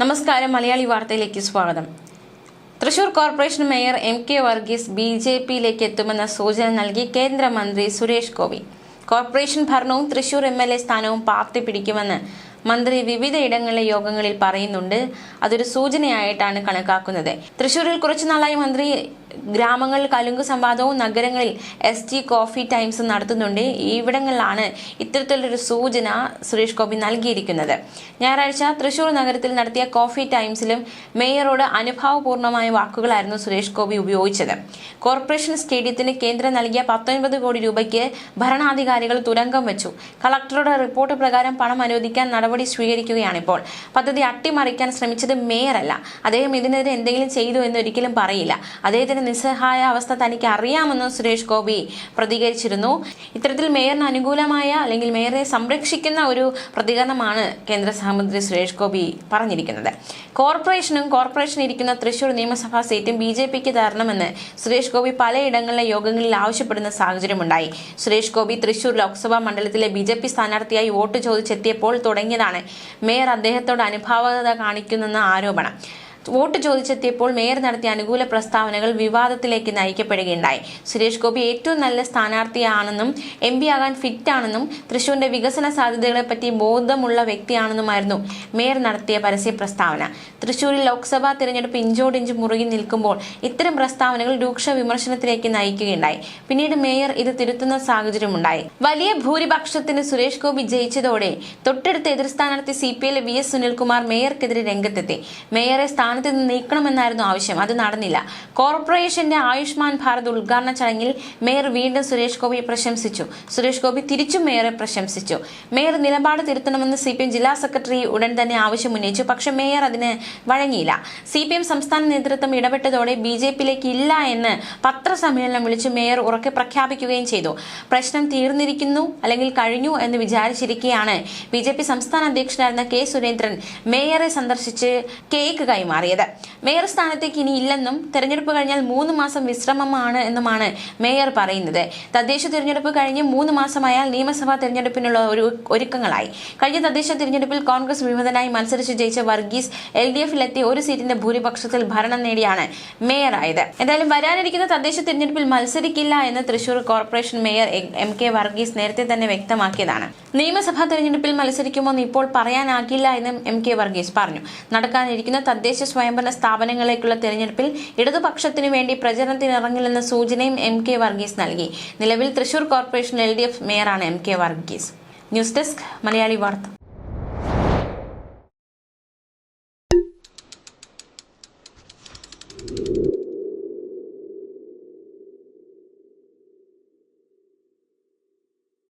നമസ്കാരം മലയാളി വാർത്തയിലേക്ക് സ്വാഗതം. Thrissur corporation mayor M K Varghese B J പിയിലേക്ക് എത്തുമെന്ന സൂചന നൽകി കേന്ദ്രമന്ത്രി സുരേഷ് ഗോപി. കോർപ്പറേഷൻ ഭരണവും തൃശൂർ എം എൽ എ സ്ഥാനവും പാർട്ടി പിടിക്കുമെന്ന് മന്ത്രി വിവിധ ഇടങ്ങളിലെ യോഗങ്ങളിൽ പറയുന്നുണ്ട്. അതൊരു സൂചനയായിട്ടാണ് കണക്കാക്കുന്നത്. തൃശൂരിൽ കുറച്ചുനാളായി മന്ത്രി ഗ്രാമങ്ങളിൽ കലുങ്ക് സംവാദവും നഗരങ്ങളിൽ എസ് ടി കോഫി ടൈംസും നടത്തുന്നുണ്ട്. ഇവിടങ്ങളിലാണ് ഇത്തരത്തിലൊരു സൂചന സുരേഷ് ഗോപി നൽകിയിരിക്കുന്നത്. ഞായറാഴ്ച തൃശൂർ നഗരത്തിൽ നടത്തിയ കോഫി ടൈംസിലും മേയറോട് അനുഭാവപൂർണമായ വാക്കുകളായിരുന്നു സുരേഷ് ഗോപി ഉപയോഗിച്ചത്. കോർപ്പറേഷൻ സ്റ്റേഡിയത്തിന് കേന്ദ്രം നൽകിയ പത്തൊൻപത് കോടി രൂപയ്ക്ക് ഭരണാധികാരികൾ തുരങ്കം വെച്ചു. കളക്ടറുടെ റിപ്പോർട്ട് പ്രകാരം പണം അനുവദിക്കാൻ നടപടി സ്വീകരിക്കുകയാണിപ്പോൾ. പദ്ധതി അട്ടിമറിക്കാൻ ശ്രമിച്ചത് മേയറല്ല. അദ്ദേഹം ഇതിനെതിരെ എന്തെങ്കിലും ചെയ്തു എന്ന് ഒരിക്കലും പറയില്ല. അദ്ദേഹത്തിന്റെ നിസ്സഹായ അവസ്ഥ തനിക്ക് അറിയാമെന്നും സുരേഷ് ഗോപി പ്രതികരിച്ചിരുന്നു. ഇത്തരത്തിൽ മേയറിന് അനുകൂലമായ അല്ലെങ്കിൽ മേയറെ സംരക്ഷിക്കുന്ന ഒരു പ്രതികരണമാണ് കേന്ദ്ര സഹമന്ത്രി സുരേഷ് ഗോപി പറഞ്ഞിരിക്കുന്നത്. കോർപ്പറേഷനും കോർപ്പറേഷൻ ഇരിക്കുന്ന തൃശൂർ നിയമസഭാ സീറ്റും ബി ജെ പിക്ക് തരണമെന്ന് സുരേഷ് ഗോപി പലയിടങ്ങളിലെ യോഗങ്ങളിൽ ആവശ്യപ്പെടുന്ന സാഹചര്യമുണ്ടായി. സുരേഷ് ഗോപി തൃശൂർ ലോക്സഭാ മണ്ഡലത്തിലെ ബി ജെ പി സ്ഥാനാർത്ഥിയായി വോട്ട് ചോദിച്ചെത്തിയപ്പോൾ തുടങ്ങിയതാണ് മേയർ അദ്ദേഹത്തോട് അനുഭാവത കാണിക്കുന്നെന്ന ആരോപണം. വോട്ട് ചോദിച്ചെത്തിയപ്പോൾ മേയർ നടത്തിയ അനുകൂല പ്രസ്താവനകൾ വിവാദത്തിലേക്ക് നയിക്കപ്പെടുകയുണ്ടായി. സുരേഷ് ഗോപി ഏറ്റവും നല്ല സ്ഥാനാർത്ഥിയാണെന്നും എം പി ആകാൻ ഫിറ്റാണെന്നും തൃശൂരിന്റെ വികസന സാധ്യതകളെപ്പറ്റി ബോധമുള്ള വ്യക്തിയാണെന്നുമായിരുന്നു മേയർ നടത്തിയ പരസ്യ പ്രസ്താവന. തൃശൂരിൽ ലോക്സഭാ തിരഞ്ഞെടുപ്പ് ഇഞ്ചോടിഞ്ച് മുറുകി നിൽക്കുമ്പോൾ ഇത്തരം പ്രസ്താവനകൾ രൂക്ഷ വിമർശനത്തിലേക്ക് നയിക്കുകയുണ്ടായി. പിന്നീട് മേയർ ഇത് തിരുത്തുന്ന സാഹചര്യമുണ്ടായി. വലിയ ഭൂരിപക്ഷത്തിന് സുരേഷ് ഗോപി ജയിച്ചതോടെ തൊട്ടടുത്ത എതിർ സ്ഥാനാർത്ഥി C P L V S Sunilkumar മേയർക്കെതിരെ രംഗത്തെത്തി. മേയറെ സ്ഥാനത്ത് നിന്ന് നീക്കണമെന്നായിരുന്നു ആവശ്യം. അത് നടന്നില്ല. കോർപ്പറേഷന്റെ ആയുഷ്മാൻ ഭാരത് ഉദ്ഘാടന ചടങ്ങിൽ മേയർ വീണ്ടും സുരേഷ് ഗോപിയെ പ്രശംസിച്ചു. സുരേഷ് ഗോപി തിരിച്ചും മേയറെ പ്രശംസിച്ചു. മേയർ നിലപാട് തിരുത്തണമെന്ന് സി ജില്ലാ സെക്രട്ടറി ഉടൻ തന്നെ ആവശ്യം ഉന്നയിച്ചു. പക്ഷേ മേയർ അതിന് വഴങ്ങിയില്ല. സി പി എം സംസ്ഥാന നേതൃത്വം ഇടപെട്ടതോടെ ബി ജെ പിയിലേക്ക് ഇല്ല എന്ന് പത്രസമ്മേളനം വിളിച്ച് മേയർ ഉറക്കെ പ്രഖ്യാപിക്കുകയും ചെയ്തു. പ്രശ്നം തീർന്നിരിക്കുന്നു അല്ലെങ്കിൽ കഴിഞ്ഞു എന്ന് വിചാരിച്ചിരിക്കെയാണ് ബി സംസ്ഥാന അധ്യക്ഷനായിരുന്ന കെ സുരേന്ദ്രൻ മേയറെ സന്ദർശിച്ച് കേക്ക് കൈമാറിയത് മേയർ സ്ഥാനത്തേക്ക് ഇനി ഇല്ലെന്നും തെരഞ്ഞെടുപ്പ് കഴിഞ്ഞാൽ മൂന്ന് മാസം വിശ്രമമാണ് എന്നുമാണ് മേയർ പറയുന്നത്. തദ്ദേശ തിരഞ്ഞെടുപ്പ് കഴിഞ്ഞ് മൂന്ന് മാസമായാൽ നിയമസഭാ തിരഞ്ഞെടുപ്പിനുള്ള ഒരു ഒരുക്കങ്ങളായി. കഴിഞ്ഞ തദ്ദേശ തിരഞ്ഞെടുപ്പിൽ കോൺഗ്രസ് വിമതനായി മത്സരിച്ച് ജയിച്ച വർഗീസ് എൽ ഡി എഫിലെത്തി ഒരു സീറ്റിന്റെ ഭൂരിപക്ഷത്തിൽ ഭരണം നേടിയാണ് മേയറായത്. എന്തായാലും വരാനിരിക്കുന്ന തദ്ദേശ തിരഞ്ഞെടുപ്പിൽ മത്സരിക്കില്ല എന്ന് Thrissur corporation mayor M K Varghese നേരത്തെ തന്നെ വ്യക്തമാക്കിയതാണ്. നിയമസഭാ തെരഞ്ഞെടുപ്പിൽ മത്സരിക്കുമോ എന്ന് ഇപ്പോൾ പറയാനാകില്ല എന്നും എം കെ വർഗീസ് പറഞ്ഞു. നടക്കാനിരിക്കുന്ന തദ്ദേശ സ്വയംഭരണ സ്ഥാപനങ്ങളിലേക്കുള്ള തെരഞ്ഞെടുപ്പിൽ ഇടതുപക്ഷത്തിനു വേണ്ടി പ്രചരണത്തിനിറങ്ങില്ലെന്ന സൂചനയും എം കെ വർഗീസ് നൽകി. നിലവിൽ Thrissur corporation L D F മേയറാണ് M K Varghese. News desk Malayali വാർത്ത.